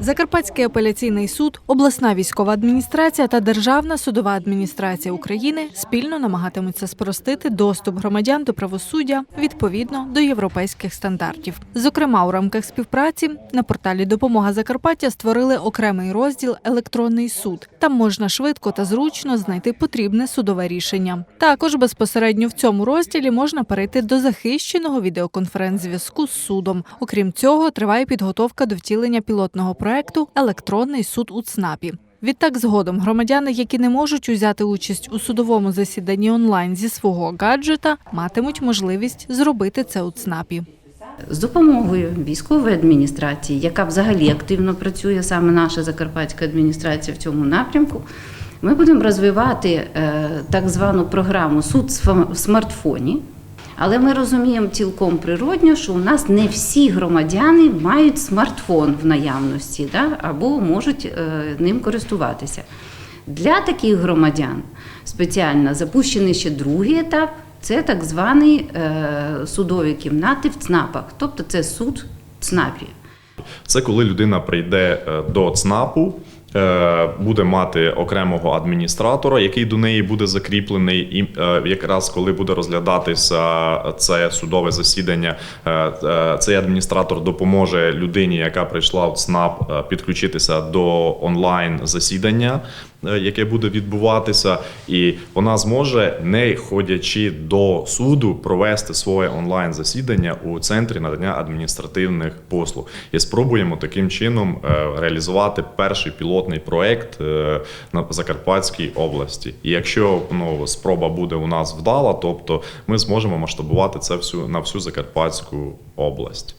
Закарпатський апеляційний суд, обласна військова адміністрація та Державна судова адміністрація України спільно намагатимуться спростити доступ громадян до правосуддя відповідно до європейських стандартів. Зокрема, у рамках співпраці на порталі Допомога Закарпаття створили окремий розділ Електронний суд. Там можна швидко та зручно знайти потрібне судове рішення. Також безпосередньо в цьому розділі можна перейти до захищеного відеоконференц-зв'язку з судом. Окрім цього, триває підготовка до втілення пілотного проекту Електронний суд у ЦНАПі. Відтак, згодом громадяни, які не можуть узяти участь у судовому засіданні онлайн зі свого гаджета, матимуть можливість зробити це у ЦНАПі. З допомогою військової адміністрації, яка взагалі активно працює, саме наша закарпатська адміністрація в цьому напрямку, ми будемо розвивати е, так звану програму Суд в смартфоні. Але ми розуміємо цілком природньо, що у нас не всі громадяни мають смартфон в наявності да, або можуть е, ним користуватися. Для таких громадян спеціально запущений ще другий етап це так звані е, судові кімнати в ЦНАПах, тобто це суд в ЦНАПі. Це коли людина прийде е, до ЦНАПу, буде мати окремого адміністратора, який до неї буде закріплений, і е, якраз коли буде розглядатися це судове засідання, е, е, цей адміністратор допоможе людині, яка прийшла в ЦНАП, е, підключитися до онлайн засідання. Е, Яке буде відбуватися, і вона зможе, не ходячи до суду, провести своє онлайн засідання у центрі надання адміністративних послуг. І спробуємо таким чином е, реалізувати перший пілотний проект е, на Закарпатській області. І якщо ну, спроба буде у нас вдала, тобто ми зможемо масштабувати це всю на всю Закарпатську область.